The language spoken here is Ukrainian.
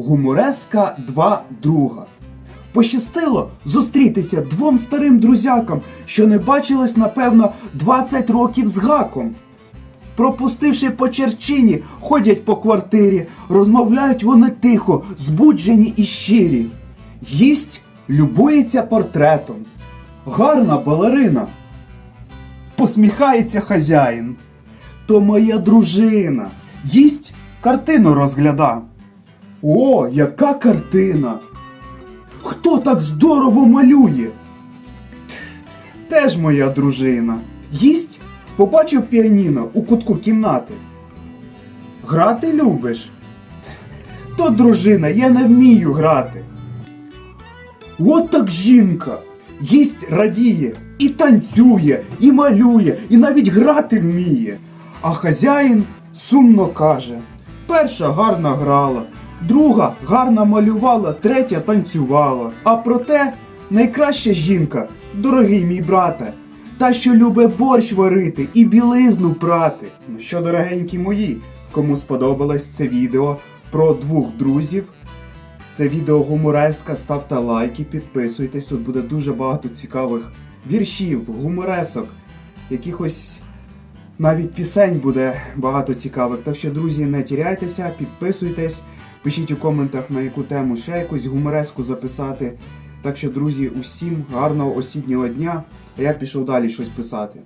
Гумореска два друга. Пощастило зустрітися двом старим друзякам, що не бачились, напевно, 20 років з гаком. Пропустивши по черчині, ходять по квартирі, розмовляють вони тихо, збуджені і щирі. Гість любується портретом. Гарна балерина. Посміхається хазяїн. То моя дружина. Їсть картину розгляда. О, яка картина! Хто так здорово малює? Теж моя дружина. Їсть побачив піаніно у кутку кімнати. Грати любиш? То дружина, я не вмію грати. От так жінка. Їсть радіє, і танцює, і малює, і навіть грати вміє. А хазяїн сумно каже: перша гарно грала, друга гарно малювала, третя танцювала. А проте найкраща жінка, дорогий мій брате, та, що любе борщ варити і білизну прати. Ну що, дорогенькі мої, кому сподобалось це відео про двох друзів, це відео гумореска, ставте лайки, підписуйтесь. Тут буде дуже багато цікавих віршів, гуморесок, якихось навіть пісень буде багато цікавих. Так що, друзі, не тіряйтеся, підписуйтесь, пишіть у коментах, на яку тему ще якусь гумореску записати. Так що, друзі, усім гарного осіннього дня. А я пішов далі щось писати.